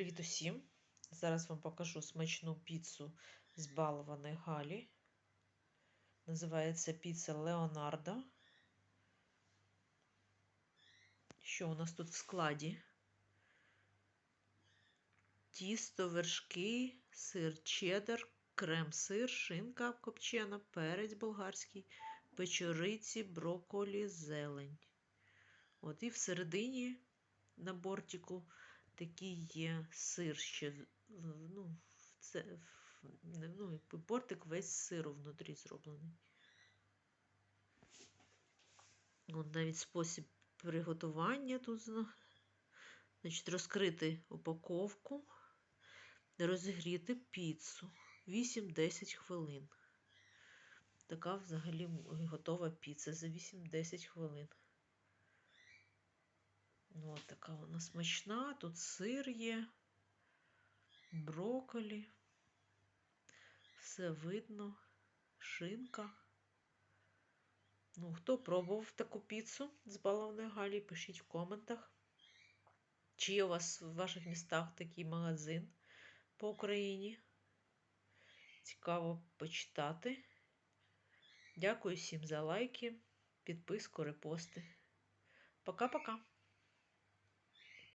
Привіт усім! Зараз вам покажу смачну піцу з балованої Галі. Називається піца Леонардо. Що у нас тут в складі? Тісто, вершки, сир чеддер, крем-сир, шинка копчена, перець болгарський, печориці, брокколі, зелень. От і всередині на бортику такий є сир ще, ну, це, ну, бортик весь сиру внутрі зроблений. От навіть спосіб приготування тут. Значить, розкрити упаковку, розігріти піцу 8-10 хвилин. Така взагалі готова піца за 8-10 хвилин. Така вона смачна. Тут сир є, брокколі. Все видно, шинка. Ну, хто пробував таку піцу з баловної галі, пишіть в коментах. Чи є у вас в ваших містах такий магазин по Україні? Цікаво почитати. Дякую всім за лайки, підписку, репости. Пока-пока!